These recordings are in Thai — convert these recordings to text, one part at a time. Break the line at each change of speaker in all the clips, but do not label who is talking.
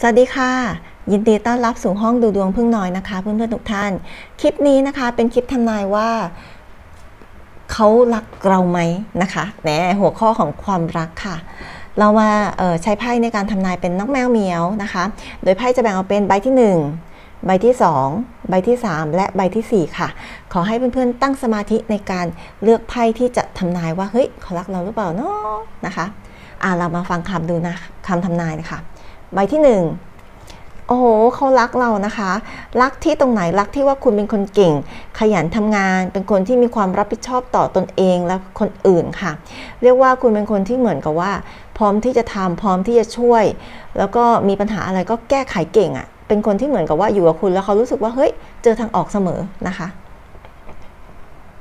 สวัสดีค่ะ ยินดีต้อนรับสู่ห้องดูดวงพึ่งน้อยนะคะ เพื่อนๆทุกท่าน คลิปนี้นะคะ เป็นคลิปทำนายว่าเขารักเราไหมนะคะแหนหัวข้อของความรักค่ะ เรามาใช้ไพ่ในการทำนายเป็นนกแมวเหมียวนะคะ โดยไพ่จะแบ่งออกเป็นใบที่ 1ใบที่ 2 ใบที่ 3 และใบทีสี่4 ค่ะ ขอให้เพื่อนๆตั้งสมาธิในการเลือกไพ่ที่จะทำนายว่า เฮ้ยเขารักเราหรือเปล่าเนาะนะคะ อ่าเรามาฟังคำดูนะคำทำนายนะคะ ใบที่หนึ่งโอ้โหเขารักเรานะคะ รักที่ตรงไหนรักที่ว่าคุณเป็นคนเก่ง ขยันทำงาน เป็นคนที่มีความรับผิดชอบต่อตนเองและคนอื่นค่ะ เรียกว่าคุณเป็นคนที่เหมือนกับว่า พร้อมที่จะทำพร้อมที่จะช่วย แล้วก็มีปัญหาอะไรก็แก้ไขเก่งอะ่ะ เป็นคนที่เหมือนกับว่าอยู่กับคุณแล้วเขารู้สึกว่าเฮ้ยเจอทางออกเสมอนะคะ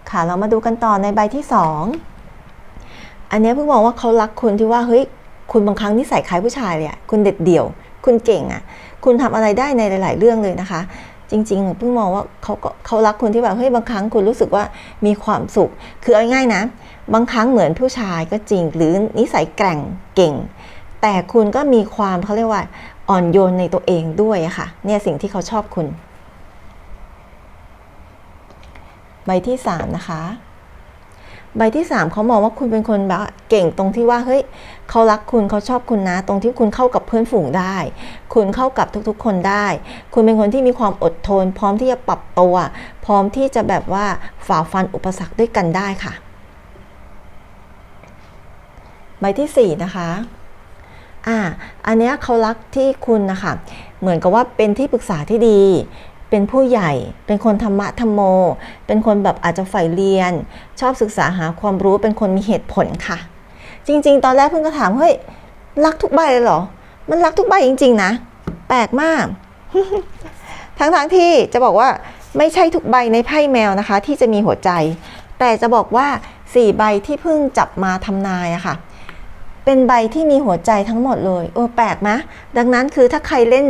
ค่ะเรามาดูกันต่อในใบที่สองอันนี้เพิ่งบอกว่าเขารักคุณที่ว่าเฮ้ย คุณบางครั้งนิสัยคล้ายผู้ชายเลยอะคุณเด็ดเดี่ยว คุณเก่งอะคุณทำอะไรได้ในหลาย ๆ เรื่องเลยนะคะ จริงๆเพิ่งมองว่าเขาก็เขารักคุณที่แบบเฮ้ยบางครั้งคุณรู้สึกว่ามีความสุข คือเอาง่ายๆนะ บางครั้งเหมือนผู้ชายก็จริง หรือนิสัยแกร่งเก่ง แต่คุณก็มีความเขาเรียกว่าอ่อนโยนในตัวเองด้วยค่ะ เนี่ยสิ่งที่เขาชอบคุณ ใบที่สามนะคะ ใบที่สามเขามองว่าคุณเป็นคนแบบเก่งตรงที่ว่าเฮ้ยเขารักคุณเขาชอบคุณนะ ตรงที่คุณเข้ากับเพื่อนฝูงได้ คุณเข้ากับทุกๆ คนได้ คุณเป็นคนที่มีความอดทน พร้อมที่จะปรับตัว พร้อมที่จะแบบว่าฝ่าฟันอุปสรรคด้วยกันได้ค่ะ ใบที่สี่นะคะอ่าอันเนี้ยเขารักที่คุณนะคะเหมือนกับว่าเป็นที่ปรึกษาที่ดี เป็นผู้ใหญ่ เป็นคนธรรมะธรรมโม เป็นคนแบบอาจจะใฝ่เรียน ชอบศึกษาหาความรู้เป็นคนมีเหตุผลค่ะ จริง ๆ ตอนแรกเพิ่งก็ถามเฮ้ยรักทุกใบเลยเหรอ มันรักทุกใบจริง ๆ นะ แปลกมาก ทั้งๆทที่จะบอกว่าไม่ใช่ทุกใบในไพ่แมวนะคะ ที่จะมีหัวใจ แต่จะบอกว่าสี่ใบที่เพิ่งจับมาทำนายอะค่ะ เป็นใบที่มีหัวใจทั้งหมดเลยเออแปลกไหมดังนั้นคือถ้าใครเล่น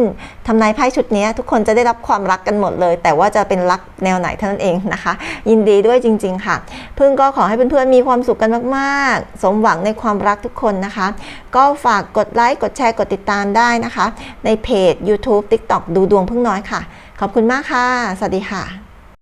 ทำนายไพ่ชุดนี้ทุกคนจะได้รับความรักกันหมดเลย แต่ว่าจะเป็นรักแนวไหนเท่านั้นเองนะคะ ยินดีด้วยจริง ๆ ค่ะ พึ่งก็ขอให้เพื่อนๆมีความสุขกันมากๆ สมหวังในความรักทุกคนนะคะ ก็ฝากกดไลค์กดแชร์กดติดตามได้นะคะ ในเพจ YouTube TikTok ดูดวงพึ่งน้อยค่ะ ขอบคุณมากค่ะ สวัสดีค่ะ